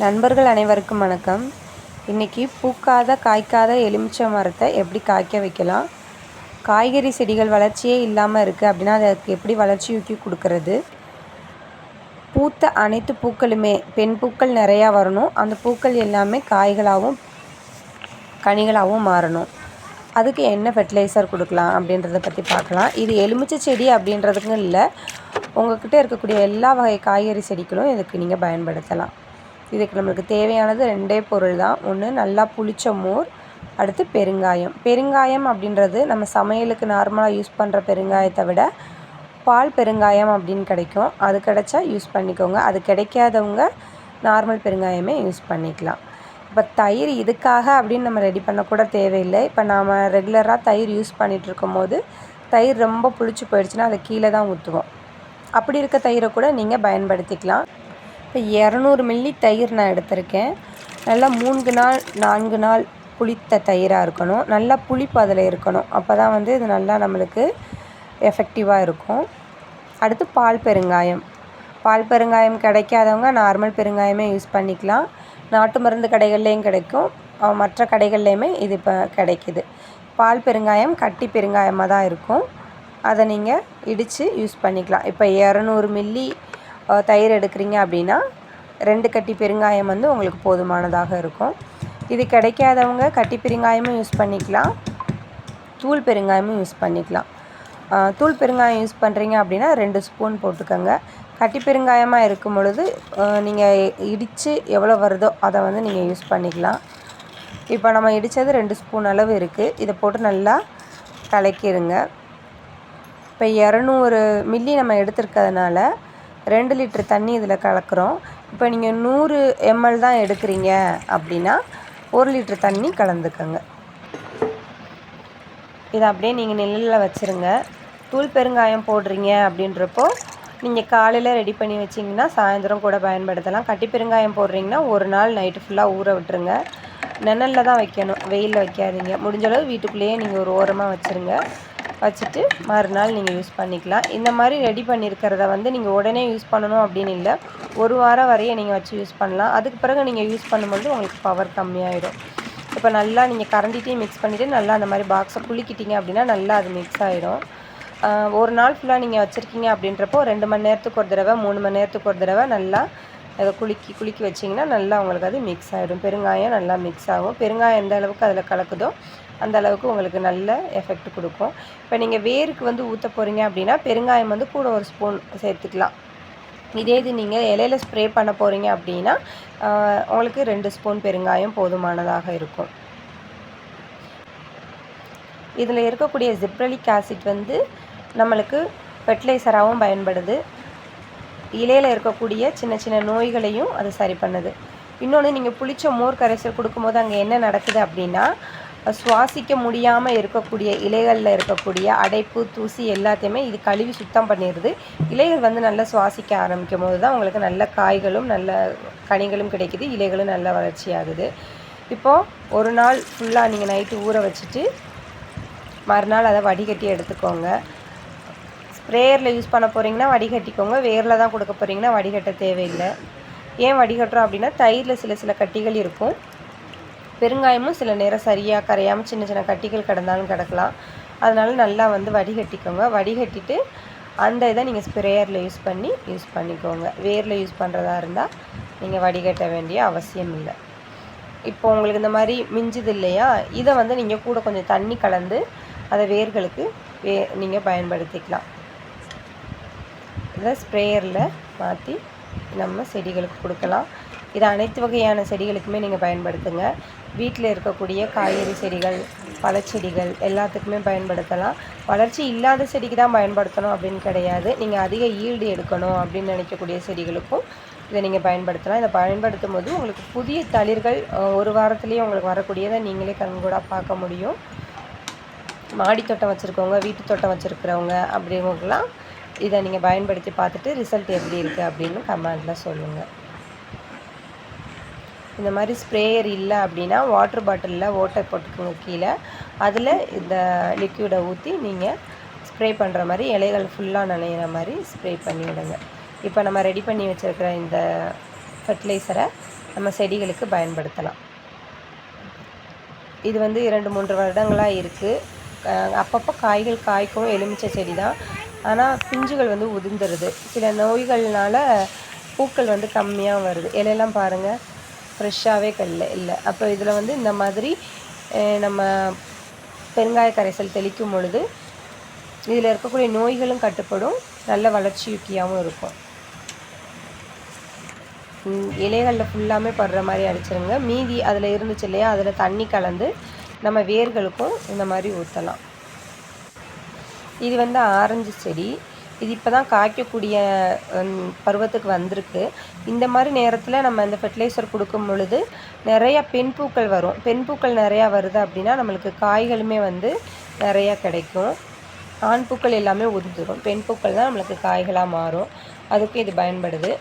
நண்பர்கள் அனைவருக்கும் வணக்கம். இன்றைக்கி பூக்காத காய்க்காத எலுமிச்சை மரத்தை எப்படி காய்க்க வைக்கலாம்? காய்கறி செடிகள் வளர்ச்சியே இல்லாமல் இருக்குது அப்படின்னா அதுக்கு எப்படி வளர்ச்சி ஊக்கி கொடுக்கறது? பூத்த அனைத்து பூக்களுமே பெண் பூக்கள் நிறையா வரணும். அந்த பூக்கள் எல்லாமே காய்களாகவும் கனிகளாகவும் மாறணும். அதுக்கு என்ன ஃபெர்டிலைசர் கொடுக்கலாம் அப்படின்றத பற்றி பார்க்கலாம். இது எலுமிச்சை செடி அப்படின்றதுக்கும் இல்லை. உங்கள்கிட்ட இருக்கக்கூடிய எல்லா வகை காய்கறி செடிகளும் இதுக்கு நீங்கள் பயன்படுத்தலாம். இதுக்கு நம்மளுக்கு தேவையானது ரெண்டே பொருள் தான் ஒன்று நல்லா புளிச்ச மோர் அடுத்து பெருங்காயம். பெருங்காயம் அப்படின்றது நம்ம சமையலுக்கு நார்மலாக யூஸ் பண்ணுற பெருங்காயத்தை விட பால் பெருங்காயம் அப்படின்னு கிடைக்கும். அது கிடைச்சா யூஸ் பண்ணிக்கோங்க. அது கிடைக்காதவங்க நார்மல் பெருங்காயமே யூஸ் பண்ணிக்கலாம். இப்போ தயிர் இதுக்காக அப்படின்னு நம்ம ரெடி பண்ணக்கூட தேவையில்லை. இப்போ நாம் ரெகுலராக தயிர் யூஸ் பண்ணிகிட்டு இருக்கும் போது தயிர் ரொம்ப புளிச்சு போயிடுச்சுன்னா அதை கீழே தான் ஊற்றுவோம் அப்படி இருக்க தயிரை கூட நீங்கள் பயன்படுத்திக்கலாம். இப்போ இரநூறு மில்லி தயிர் நான் எடுத்திருக்கேன். நல்லா மூன்று நாள் நான்கு நாள் புளித்த தயிராக இருக்கணும். நல்லா புளிப்பு அதில் இருக்கணும். அப்போ தான் வந்து இது நல்லா நம்மளுக்கு எஃபெக்டிவாக இருக்கும். அடுத்து பால் பெருங்காயம். பால் பெருங்காயம் கிடைக்காதவங்க நார்மல் பெருங்காயமே யூஸ் பண்ணிக்கலாம். நாட்டு மருந்து கடைகள்லேயும் கிடைக்கும். மற்ற கடைகள்லேயுமே இது இப்போ கிடைக்கிது. பால் பெருங்காயம் கட்டி பெருங்காயமாக தான் இருக்கும். அதை நீங்கள் இடித்து யூஸ் பண்ணிக்கலாம். இப்போ இரநூறு மில்லி தயிர் எடுக்கிறீங்க அப்படின்னா ரெண்டு கட்டி பெருங்காயம் வந்து உங்களுக்கு போதுமானதாக இருக்கும். இது கிடைக்காதவங்க கட்டி பெருங்காயமும் யூஸ் பண்ணிக்கலாம். தூள் பெருங்காயமும் யூஸ் பண்ணிக்கலாம். தூள் பெருங்காயம் யூஸ் பண்ணுறீங்க அப்படின்னா ரெண்டு ஸ்பூன் போட்டுக்கோங்க. கட்டி பெருங்காயமாக இருக்கும் பொழுது நீங்கள் இடித்து எவ்வளோ வருதோ அதை வந்து நீங்கள் யூஸ் பண்ணிக்கலாம். இப்போ நம்ம இடித்தது ரெண்டு ஸ்பூன் அளவு இருக்குது இதை போட்டு நல்லா கலக்கிடுங்க இப்போ இரநூறு மில்லி நம்ம எடுத்துருக்கிறதுனால ரெண்டு லிட்டர் தண்ணி இதில் கலக்கிறோம். இப்போ நீங்கள் நூறு எம்எல் தான் எடுக்கிறீங்க அப்படின்னா ஒரு லிட்டர் தண்ணி கலந்துக்கோங்க. இதை அப்படியே நீங்கள் நெல்லில் வச்சுருங்க. தூள் பெருங்காயம் போடுறீங்க அப்படின்றப்போ நீங்கள் காலையில் ரெடி பண்ணி வச்சிங்கன்னா சாயந்தரம் கூட பயன்படுத்தலாம். கட்டி பெருங்காயம் போடுறீங்கன்னா ஒரு நாள் நைட்டு ஃபுல்லாக ஊற விட்டுருங்க. நிழலில் தான் வைக்கணும். வெயிலில் வைக்காதீங்க. முடிஞ்ச அளவு வீட்டுக்குள்ளேயே நீங்கள் ஒரு ஓரமாக வச்சுருங்க. வச்சுட்டு மறுநாள் நீங்கள் யூஸ் பண்ணிக்கலாம். இந்த மாதிரி ரெடி பண்ணியிருக்கிறத வந்து நீங்கள் உடனே யூஸ் பண்ணணும் அப்படின்னு இல்லை. ஒரு வாரம் வரைய நீங்கள் வச்சு யூஸ் பண்ணலாம். அதுக்கு பிறகு நீங்கள் யூஸ் பண்ணும்போது உங்களுக்கு பவர் கம்மியாயிடும். இப்போ நல்லா நீங்கள் கரண்டிட்டையும் மிக்ஸ் பண்ணிவிட்டு நல்லா அந்த மாதிரி பாக்ஸை குளிக்கிட்டீங்க அப்படின்னா நல்லா அது மிக்ஸ் ஆகிடும் ஒரு நாள் ஃபுல்லாக நீங்கள் வச்சுருக்கீங்க அப்படின்றப்போ ரெண்டு மணி நேரத்துக்கு ஒரு தடவை மூணு மணி நேரத்துக்கு ஒரு தடவை நல்லா அதை குலுக்கி குலுக்கி வச்சிங்கன்னா நல்லா உங்களுக்கு அது மிக்ஸ் ஆகிடும் பெருங்காயம் நல்லா மிக்ஸ் ஆகும். பெருங்காயம் எந்த அளவுக்கு அதில் கலக்குதோ அந்த அளவுக்கு உங்களுக்கு நல்ல எஃபெக்ட் கொடுக்கும். இப்போ நீங்கள் வேருக்கு வந்து ஊற்ற போகிறீங்க அப்படின்னா பெருங்காயம் வந்து கூட ஒரு ஸ்பூன் சேர்த்துக்கலாம். இதே இது நீங்கள் இலையில ஸ்ப்ரே பண்ண போகிறீங்க அப்படின்னா உங்களுக்கு ரெண்டு ஸ்பூன் பெருங்காயம் போதுமானதாக இருக்கும். இதில் இருக்கக்கூடிய ஜிப்ரலிக் ஆசிட் வந்து நம்மளுக்கு ஃபெர்டிலைசராகவும் பயன்படுது. இலையில் இருக்கக்கூடிய சின்ன சின்ன நோய்களையும் அது சரி பண்ணுது. இன்னொன்று நீங்கள் புளிச்ச மோர் கரைசல் கொடுக்கும்போது அங்கே என்ன நடக்குது அப்படின்னா சுவாசிக்க முடியாமல் இருக்கக்கூடிய இலைகளில் இருக்கக்கூடிய அடைப்பு தூசி எல்லாத்தையுமே இது கழுவி சுத்தம் பண்ணிடுது. இலைகள் வந்து நல்லா சுவாசிக்க ஆரம்பிக்கும் போது தான் உங்களுக்கு நல்ல காய்களும் நல்ல கனிகளும் கிடைக்குது. இலைகளும் நல்ல வளர்ச்சி ஆகுது இப்போது ஒரு நாள் ஃபுல்லாக நீங்கள் நைட்டு ஊற வச்சுட்டு மறுநாள் அதை வடிகட்டி எடுத்துக்கோங்க. ஸ்ப்ரேயரில் யூஸ் பண்ண போகிறீங்கன்னா வடிகட்டிக்கோங்க. வேரில் தான் கொடுக்க போகிறீங்கன்னா வடிகட்ட தேவையில்லை. ஏன் வடிகட்டுறோம் அப்படின்னா தயிரில் சில சில கட்டிகள் இருக்கும். பெருங்காயமும் சில நேரம் சரியாக கரையாமல் சின்ன சின்ன கட்டிகள் கிடந்தாலும் கிடக்கலாம். அதனால் நல்லா வந்து வடிகட்டிக்கோங்க. வடிகட்டிட்டு அந்த இதை நீங்கள் ஸ்ப்ரேயரில் யூஸ் பண்ணி யூஸ் பண்ணிக்கோங்க. வேரில் யூஸ் பண்ணுறதா இருந்தால் நீங்கள் வடிகட்ட வேண்டிய அவசியம் இல்லை. இப்போ உங்களுக்கு இந்த மாதிரி மிஞ்சுது இல்லையா? இதை வந்து நீங்கள் கூட கொஞ்சம் தண்ணி கலந்து அதை வேர்களுக்கு வே நீங்கள் பயன்படுத்திக்கலாம். இதை ஸ்ப்ரேயரில் மாற்றி நம்ம செடிகளுக்கு கொடுக்கலாம். இது அனைத்து வகையான செடிகளுக்குமே நீங்கள் பயன்படுத்துங்க. வீட்டில் இருக்கக்கூடிய காய்கறி செடிகள் பழச்செடிகள் எல்லாத்துக்குமே பயன்படுத்தலாம். வளர்ச்சி இல்லாத செடிக்கு தான் பயன்படுத்தணும் அப்படின்னு கிடையாது. நீங்கள் அதிக ஈல்டு எடுக்கணும் அப்படின்னு நினைக்கக்கூடிய செடிகளுக்கும் இதை நீங்கள் பயன்படுத்தலாம். இதை பயன்படுத்தும் போது உங்களுக்கு புதிய தளிர்கள் ஒரு வாரத்துலேயே உங்களுக்கு வரக்கூடியதை நீங்களே கண்கூடாக பார்க்க முடியும். மாடி தோட்டம் வச்சுருக்கவங்க வீட்டு தோட்டம் வச்சுருக்கிறவங்க அப்படிங்கலாம் இதை நீங்கள் பயன்படுத்தி பார்த்துட்டு ரிசல்ட் எப்படி இருக்குது அப்படின்னு கமெண்டில் சொல்லுங்கள் இந்த மாதிரி ஸ்ப்ரேயர் இல்லை அப்படின்னா வாட்டர் பாட்டிலில் ஓட்டை போட்டுக்கோங்க கீழே. அதில் இந்த லிக்யூடை ஊற்றி நீங்கள் ஸ்ப்ரே பண்ணுற மாதிரி இலைகள் ஃபுல்லாக நனையிற மாதிரி ஸ்ப்ரே பண்ணிவிடுங்க இப்போ நம்ம ரெடி பண்ணி வச்சுருக்கிற இந்த ஃபெர்டிலைசரை நம்ம செடிகளுக்கு பயன்படுத்தலாம். இது வந்து இரண்டு மூன்று வருடங்களாக இருக்குது அப்பப்போ காய்கள் காய்க்கும் எலுமிச்சை செடி தான் ஆனால் பிஞ்சுகள் வந்து உதிர்ந்துருது. சில நோய்கள்னால் பூக்கள் வந்து கம்மியாக வருது. இலையெல்லாம் பாருங்கள் ஃப்ரெஷ்ஷாகவே கல்ல இல்லை. அப்போ இதில் வந்து இந்த மாதிரி நம்ம பெருங்காய கரைசல் தெளிக்கும் பொழுது இதில் இருக்கக்கூடிய நோய்களும் கட்டுப்படும். நல்ல வளர்ச்சியுக்கியாகவும் இருக்கும். இலைகளில் ஃபுல்லாமே படுற மாதிரி அடிச்சிருங்க. மீதி அதில் இருந்துச்சு இல்லையா அதில் தண்ணி கலந்து நம்ம வேர்களுக்கும் இந்த மாதிரி ஊற்றலாம் இது வந்து ஆரஞ்சு செடி. இது இப்போ தான் காய்க்கக்கூடிய பருவத்துக்கு வந்திருக்கு. இந்த மாதிரி நேரத்தில் நம்ம இந்த ஃபெர்டிலைசர் கொடுக்கும் பொழுது நிறையா பெண் பூக்கள் வரும். பெண் பூக்கள் நிறையா வருது அப்படின்னா நம்மளுக்கு காய்களுமே வந்து நிறையா கிடைக்கும். ஆண் பூக்கள் எல்லாமே உதிர்ந்துடும் பெண் பூக்கள் தான் நம்மளுக்கு காய்களாக மாறும். அதுக்கு இது பயன்படுது.